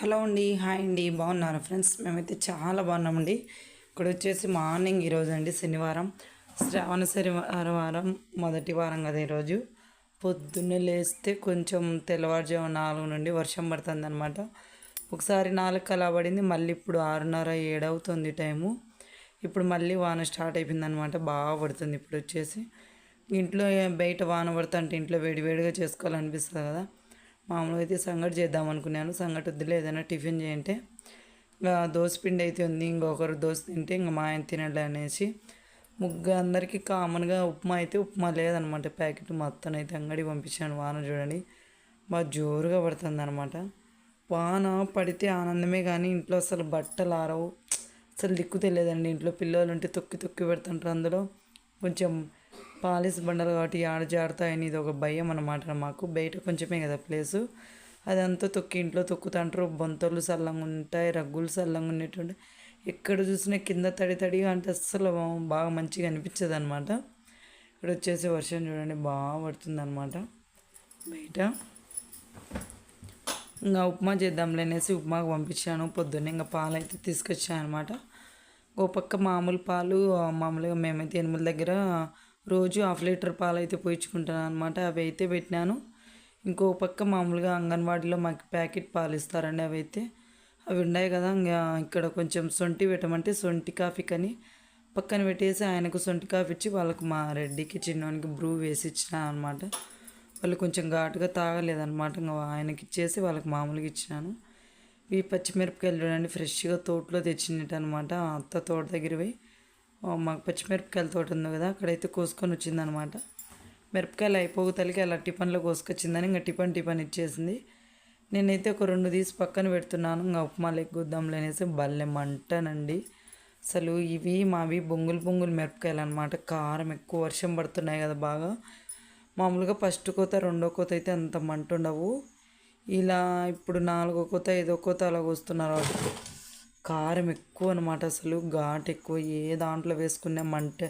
Hello అండి hi అండి బాగున్నారా ఫ్రెండ్స్? మేమైతే చాలా బాగున్నామండి. ఇక్కడ వచ్చేసి మార్నింగ్ ఈరోజు అండి శనివారం. శ్రావణ శనివారం వారం మొదటి వారం కదా ఈరోజు. పొద్దున్నే లేస్తే కొంచెం తెల్లవారుజాము నాలుగు నుండి వర్షం పడుతుంది అనమాట ఒకసారి నాలుగు కలా పడింది మళ్ళీ ఇప్పుడు ఆరున్నర ఏడవుతుంది టైము. ఇప్పుడు మళ్ళీ వాన స్టార్ట్ అయిపోయింది అనమాట బాగా పడుతుంది ఇప్పుడు వచ్చేసి. ఇంట్లో బయట వాన పడుతుంటే ఇంట్లో వేడివేడిగా చేసుకోవాలనిపిస్తుంది కదా. మామూలుగా అయితే సంగటి చేద్దాం అనుకున్నాను. సంగటి వద్దులే ఏదైనా టిఫిన్ చేయంటే. ఇంకా దోశ పిండి అయితే ఉంది ఇంకొకరు దోశ తింటే ఇంకా మా ఆయన తినడం అనేసి. ముగ్గు అందరికీ కామన్గా ఉప్మా అయితే ఉప్మా లేదనమాట. ప్యాకెట్ మొత్తం అయితే అంగడి పంపించాను వాన చూడండి బాగా జోరుగా పడుతుంది అనమాట వాన పడితే ఆనందమే కానీ ఇంట్లో అసలు బట్టలు ఆరవు. అసలు దిక్కు తెలియదండి. ఇంట్లో పిల్లలు ఉంటే తొక్కి తొక్కి పెడుతుంటారు అందులో. కొంచెం పాలిస్ బండలు కాబట్టి ఆడ జారుతాయని ఇది ఒక భయం అనమాట మాకు. బయట కొంచెమే కదా ప్లేసు. అదంతా తొక్కి ఇంట్లో తొక్కుతుంటారు బొంతలు సల్లంగా ఉంటాయి రగ్గులు సల్లంగా ఉండేటువంటి ఎక్కడ చూసినా కింద తడి తడిగా అంటే అస్సలు బాగా మంచిగా అనిపించదు అనమాట ఇక్కడ వచ్చేసి వర్షం చూడండి బాగా పడుతుంది అనమాట బయట ఇంకా ఉప్మా చేద్దాంలే అనేసి ఉప్మాకు పంపించాను. పొద్దున్నే ఇంకా పాలు అయితే తీసుకొచ్చాను అనమాట ఓ పక్క మామూలు పాలు మామూలుగా మేమైతే ఎనిమిది దగ్గర రోజు హాఫ్ లీటర్ పాలు అయితే పోయించుకుంటాను అనమాట అవి అయితే పెట్టినాను. ఇంకో పక్క మామూలుగా అంగన్వాడీలో మాకు ప్యాకెట్ పాలు ఇస్తారండి అవి అయితే. అవి ఉన్నాయి కదా ఇంకా ఇక్కడ కొంచెం సొంటి పెట్టమంటే సొంటి కాఫీ కని పక్కన పెట్టేసి ఆయనకు సొంటి కాఫీ ఇచ్చి వాళ్ళకు మా రెడ్డికి చిన్నవానికి బ్రూ వేసి ఇచ్చిన అనమాట వాళ్ళు కొంచెం ఘాటుగా తాగలేదనమాట ఇంకా ఆయనకి ఇచ్చేసి వాళ్ళకి మామూలుగా ఇచ్చినాను. ఈ పచ్చిమిరపకాయలు చూడండి ఫ్రెష్గా తోటలో తెచ్చినట్టు అనమాట అత్త తోట దగ్గర పోయి మాకు పచ్చిమిరపకాయల తోట ఉంది కదా అక్కడైతే కోసుకొని వచ్చిందనమాట. మిరపకాయలు అయిపోగుతలకి అలా టిఫన్లో కోసుకొచ్చిందని ఇంకా టిఫన్ టిఫన్ ఇచ్చేసింది. నేనైతే ఒక రెండు తీసి పక్కన పెడుతున్నాను ఇంకా ఉప్మా లెక్కుద్దాంలే అనేసి బల్లె మంటనండి. అసలు ఇవి మావి బొంగులు బొంగులు మిరపకాయలు అనమాట కారం ఎక్కువ వర్షం పడుతున్నాయి కదా బాగా. మామూలుగా ఫస్ట్ కోత రెండో కోత అయితే అంత మంట ఉండవు. ఇలా ఇప్పుడు నాలుగో కోత ఐదో కోత అలా వస్తున్నారు వాటికి కారం ఎక్కువ అనమాట అసలు ఘాట్ ఎక్కువ. ఏ దాంట్లో వేసుకున్నా మంటే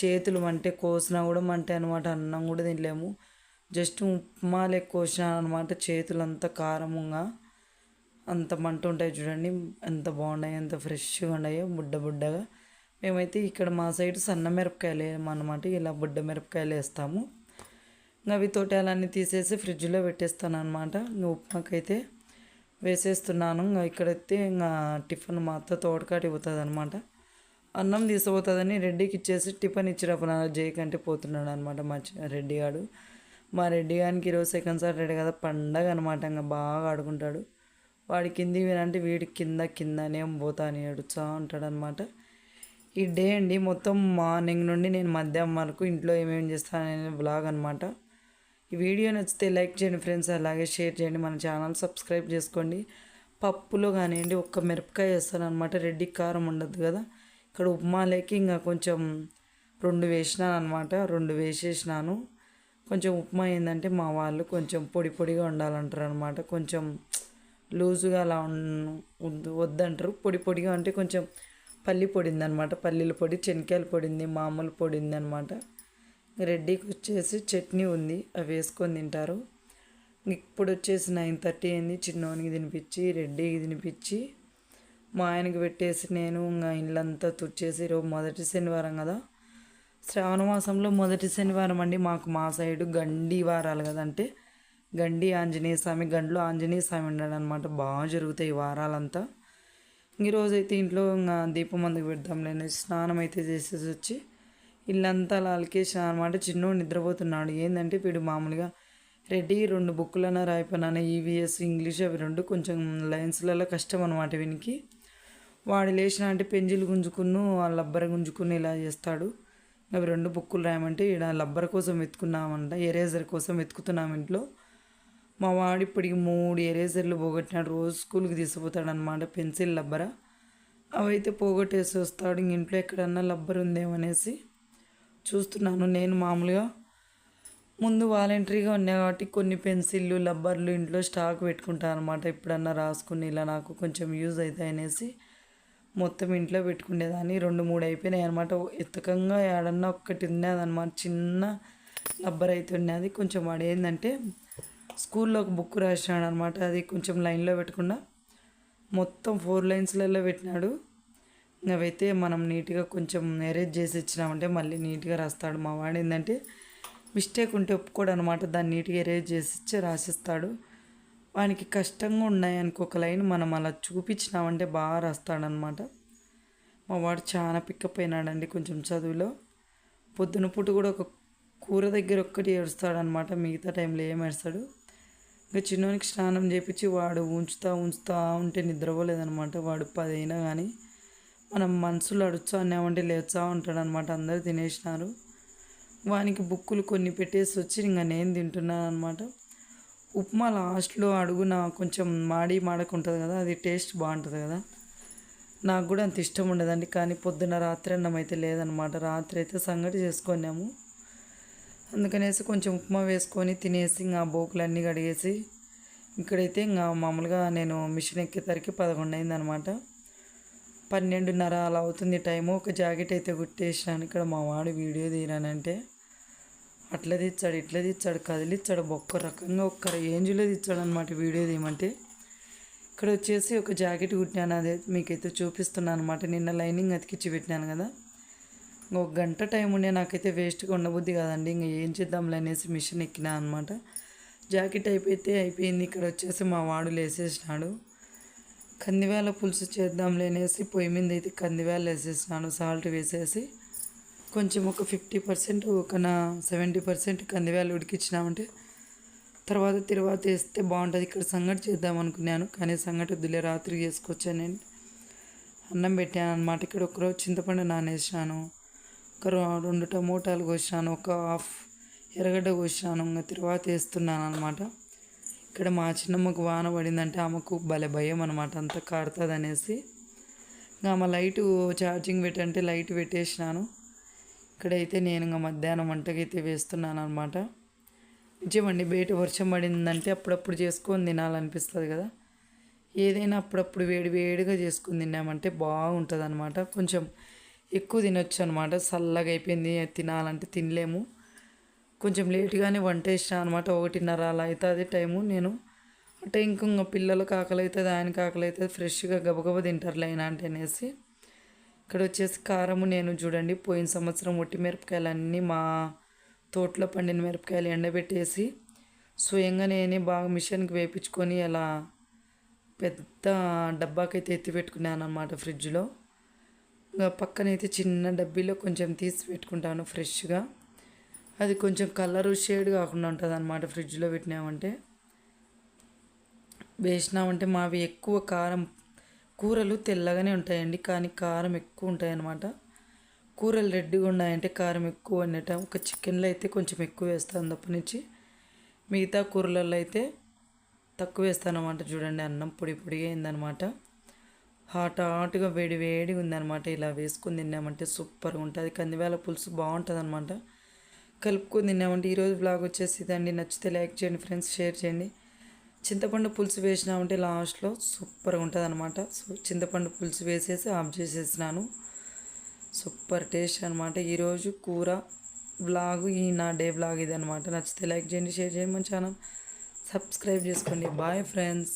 చేతులు మంటే కోసినా కూడా మంటే అనమాట అన్నం కూడా తినలేము. జస్ట్ ఉప్మా లెక్క కోసినా అనమాట చేతులంతా కారముగా. అంత మంట ఉంటాయి చూడండి ఎంత బాగున్నాయి ఎంత ఫ్రెష్గా ఉన్నాయో బుడ్డ బుడ్డగా. మేమైతే ఇక్కడ మా సైడ్ సన్న మిరపకాయలు వేయమన్నమాట ఇలా బుడ్డ మిరపకాయలు వేస్తాము. ఇంకా అవి తోటలన్నీ తీసేసి ఫ్రిడ్జ్లో పెట్టేస్తాను అనమాట ఇంకా ఉప్మాకైతే వేసేస్తున్నాను. ఇంకా ఇక్కడైతే ఇంకా టిఫిన్ మా అత్త తోటకాటి పోతుంది అనమాట అన్నం తీసుకుపోతుందని రెడ్డికి ఇచ్చేసి టిఫిన్ ఇచ్చినప్పుడు జైకంటే పోతున్నాడు అనమాట మా రెడ్డి గాడు. మా రెడ్డి గారికి ఈరోజు సెకండ్ సాటర్డే కదా పండగ అనమాట ఇంకా బాగా ఆడుకుంటాడు. వాడి కింది వినంటే వీడి కింద కిందనే పోతా అని ఏడుచా ఉంటాడు అనమాట ఈ డే అండి మొత్తం మార్నింగ్ నుండి నేను మధ్యాహ్నం వరకు ఇంట్లో ఏమేమి చేస్తాననే బ్లాగ్ అనమాట ఈ వీడియో నచ్చితే లైక్ చేయండి ఫ్రెండ్స్ అలాగే షేర్ చేయండి. మన ఛానల్ సబ్స్క్రైబ్ చేసుకోండి. పప్పులో కానివ్వండి ఒక్క మిరపకాయ వేస్తాను అనమాట రెడ్డి కారం ఉండదు కదా. ఇక్కడ ఉప్మాలోకి ఇంకా కొంచెం రెండు వేసినాను అనమాట రెండు వేసేసినాను. కొంచెం ఉప్మా ఏంటంటే మా వాళ్ళు కొంచెం పొడి పొడిగా ఉండాలంటారు అనమాట కొంచెం లూజుగా అలా వద్దంటారు. పొడి పొడిగా అంటే కొంచెం పల్లి పొడింది అనమాట పల్లీల పొడి చెనక్కాయల పొడింది మామూలు పొడింది అనమాట రెడ్డికి వచ్చేసి చట్నీ ఉంది అవి వేసుకొని తింటారు. ఇప్పుడు వచ్చేసి నైన్ థర్టీ అయింది చిన్నవానికి తినిపించి రెడ్డికి తినిపించి మా ఆయనకి పెట్టేసి నేను ఇంకా ఇల్లంతా తుడిచేసి రేపు మొదటి శనివారం కదా. శ్రావణ మాసంలో మొదటి శనివారం అండి మాకు మా సైడు గండి వారాలు కదా అంటే గండి ఆంజనేయ స్వామి గండ్లో ఆంజనేయ స్వామి ఉండడం అనమాట బాగా జరుగుతాయి ఈ వారాలంతా. ఈరోజు అయితే ఇంట్లో ఇంకా దీపం అందుకు పెడదాంలేని స్నానం అయితే చేసేసి వచ్చి ఇల్లంతా అలా అనమాట చిన్నోడు నిద్రపోతున్నాడు. ఏంటంటే వీడు మామూలుగా రెడ్డి రెండు బుక్కులన్నా రాయిపోయినా ఈవీఎస్ ఇంగ్లీష్ అవి రెండు కొంచెం లైన్స్లలో కష్టం అనమాట వీనికి. వాడు లేచిన అంటే పెంజిల్ గుంజుకును లబ్బర గుంజుకుని ఇలా చేస్తాడు. అవి రెండు బుక్కులు రాయమంటే ఇక్కడ లబ్బర్ కోసం వెతుకున్నామంట ఎరేజర్ కోసం వెతుకుతున్నాం ఇంట్లో. మా వాడు ఇప్పటికి మూడు ఎరేజర్లు పోగొట్టినాడు. రోజు స్కూల్కి తీసుకుపోతాడు అనమాట పెన్సిల్ లబ్బర. అవైతే పోగొట్టేసి వస్తాడు. ఇంక ఇంట్లో ఎక్కడన్నా లబ్బర్ ఉందేమనేసి చూస్తున్నాను నేను మామూలుగా. ముందు వాలంటరీగా ఉన్నా కాబట్టి కొన్ని పెన్సిళ్ళు లబ్బర్లు ఇంట్లో స్టాక్ పెట్టుకుంటాను అనమాట ఎప్పుడన్నా రాసుకుని ఇలా నాకు కొంచెం యూజ్ అవుతాయి అనేసి మొత్తం ఇంట్లో పెట్టుకునేదాన్ని. రెండు మూడు అయిపోయినాయి అనమాట ఎత్తకంగా ఏడన్నా ఒక్కటి ఉన్నదనమాట చిన్న లబ్బర్ అయితే ఉన్నది. కొంచెం వాడు ఏంటంటే స్కూల్లో ఒక బుక్ రాసినాడు అనమాట అది కొంచెం లైన్లో పెట్టకుండా మొత్తం ఫోర్ లైన్స్లలో పెట్టినాడు. అవైతే మనం నీట్గా కొంచెం ఎరేజ్ చేసి ఇచ్చినామంటే మళ్ళీ నీట్గా రాస్తాడు. మా వాడు ఏంటంటే మిస్టేక్ ఉంటే ఒప్పుకోడు అనమాట దాన్ని నీట్గా ఎరేజ్ చేసి ఇచ్చి రాసిస్తాడు. వానికి కష్టంగా ఉన్నాయనుకో ఒక లైన్ మనం అలా చూపించినామంటే బాగా రాస్తాడనమాట మా వాడు చాలా పికప్ అయినాడండి కొంచెం చదువులో. పొద్దున పూట కూడా ఒక కూర దగ్గర ఒక్కటి ఏడుస్తాడనమాట మిగతా టైంలో ఏం ఏడుస్తాడు? ఇంకా చిన్నోనికి స్నానం చేపించి వాడు ఉంచుతా ఉంచుతా ఉంటే నిద్రపోలేదనమాట వాడు పది అయినా కానీ మనం మనసులో అడుచా అన్నామంటే లేచా ఉంటాడు అనమాట అందరు తినేసినారు. వానికి బుక్కులు కొన్ని పెట్టేసి వచ్చి ఇంకా నేను తింటున్నాను అనమాట ఉప్మా లాస్ట్లో అడుగున కొంచెం మాడి మాడకుంటుంది కదా అది టేస్ట్ బాగుంటుంది కదా. నాకు కూడా అంత ఇష్టం ఉండదండి కానీ పొద్దున రాత్రి అన్నం అయితే లేదనమాట. రాత్రి అయితే సంగటి చేసుకున్నాము. అందుకనేసి కొంచెం ఉప్మా వేసుకొని తినేసి ఇంకా బోకులన్నీ కడిగేసి ఇక్కడైతే ఇంకా మామూలుగా నేను మిషన్ ఎక్కేసరికి పదకొండు అయిందనమాట. పన్నెండున్నర అలా అవుతుంది టైము. ఒక జాకెట్ అయితే కుట్టేసాను ఇక్కడ మా వాడు వీడియో తీరానంటే అట్లా తెచ్చాడు ఇట్లా తెచ్చాడు కదిలిచ్చాడు ఒక్క రకంగా ఒక్క రేంజ్లో తెచ్చాడు అనమాట వీడియో తీయమంటే. ఇక్కడ వచ్చేసి ఒక జాకెట్ కుట్టినాను. అదే మీకైతే చూపిస్తున్నాను అనమాట నిన్న లైనింగ్ అతికిచ్చి పెట్టినాను కదా. ఒక గంట టైం ఉండే నాకైతే వేస్ట్గా ఉండబుద్ది కదండి. ఇంకా ఏం చేద్దాంలే అనేసి మిషన్ ఎక్కినా అనమాట జాకెట్ అయిపోతే అయిపోయింది. ఇక్కడ వచ్చేసి మా వాడు లేసేసినాడు. కందివేల పులుసు చేద్దాంలే అనేసి పొయ్యి మీద అయితే కందివేలు వేసేసినాను సాల్ట్ వేసేసి కొంచెం ఒక ఫిఫ్టీ పర్సెంట్ ఒక నా సెవెంటీ పర్సెంట్ కందివేలు ఉడికిచ్చినామంటే తర్వాత తర్వాత వేస్తే బాగుంటుంది. ఇక్కడ సంగటి చేద్దాం అనుకున్నాను కానీ సంగటి వద్దులే రాత్రి చేసుకొచ్చాను నేను. అన్నం పెట్టాను అనమాట ఇక్కడ ఒకరోజు చింతపండు నానేసినాను ఒక రెండు టమోటాలు కోసినాను ఒక హాఫ్ ఎర్రగడ్డ కోసినాను ఇంకా తర్వాత వేస్తున్నాను అనమాట ఇక్కడ మా చిన్నమ్మకు వాన పడిందంటే ఆమెకు భలే భయం అనమాట అంత కారుతుంది అనేసి ఇంకా ఆమె లైట్ ఛార్జింగ్ పెట్టంటే లైట్ పెట్టేసినాను. ఇక్కడైతే నేను ఇంకా మధ్యాహ్నం వంటకైతే వేస్తున్నాను అనమాట నిజమండి బయట వర్షం పడిందంటే అప్పుడప్పుడు చేసుకొని తినాలనిపిస్తుంది కదా. ఏదైనా అప్పుడప్పుడు వేడి వేడిగా చేసుకుని తిన్నామంటే బాగుంటుంది అనమాట కొంచెం ఎక్కువ తినొచ్చు అనమాట చల్లగా అయిపోయింది తినాలంటే తినలేము. కొంచెం లేట్గానే వంట వేసిన అనమాట ఒకటిన్నర అలా అవుతుంది టైము. నేను అంటే ఇంకొక ఇంకా పిల్లలకు ఆకలి అవుతుంది ఆయనకి ఆకలి అవుతుంది ఫ్రెష్గా గబగబా తింటారు లైన్ అంటే అనేసి. ఇక్కడ వచ్చేసి కారము నేను చూడండి పోయిన సంవత్సరం ఒట్టి మిరపకాయలు అన్నీ మా తోటలో పండిన మిరపకాయలు ఎండబెట్టేసి స్వయంగా నేనే బాగా మిషన్కి వేపించుకొని అలా పెద్ద డబ్బాకైతే ఎత్తి పెట్టుకున్నాను అనమాట ఫ్రిడ్జ్లో. ఇంకా పక్కనైతే చిన్న డబ్బీలో కొంచెం తీసి పెట్టుకుంటాను ఫ్రెష్గా. అది కొంచెం కలరు షేడ్ కాకుండా ఉంటుంది అనమాట ఫ్రిడ్జ్లో పెట్టినామంటే. వేసినామంటే మావి ఎక్కువ కారం కూరలు తెల్లగానే ఉంటాయండి కానీ కారం ఎక్కువ ఉంటాయన్నమాట. కూరలు రెడ్గా ఉన్నాయంటే కారం ఎక్కువ అనేట ఒక చికెన్లో అయితే కొంచెం ఎక్కువ వేస్తాను తప్ప నుంచి. మిగతా కూరలలో అయితే తక్కువ వేస్తాను అనమాట చూడండి అన్నం పొడి పొడిగా అయిందనమాట హాట్ హాట్గా వేడి వేడిగా ఉందన్నమాట ఇలా వేసుకుని తిన్నామంటే సూపర్గా ఉంటుంది. కందివేల పులుసు బాగుంటుంది అనమాట కలుపుకొని తిన్నామంటే ఈరోజు బ్లాగ్ వచ్చేసి ఇదండి. నచ్చితే లైక్ చేయండి ఫ్రెండ్స్ షేర్ చేయండి. చింతపండు పులుసు వేసినామంటే లాస్ట్లో సూపర్గా ఉంటుంది అనమాట సో చింతపండు పులుసు వేసేసి ఆఫ్ చేసేసినాను. సూపర్ టేస్ట్ అనమాట ఈరోజు కూర బ్లాగ్ ఈ నా డే బ్లాగ్ ఇది అనమాట నచ్చితే లైక్ చేయండి షేర్ చేయండి మన ఛానల్. సబ్స్క్రైబ్ చేసుకోండి. Bye friends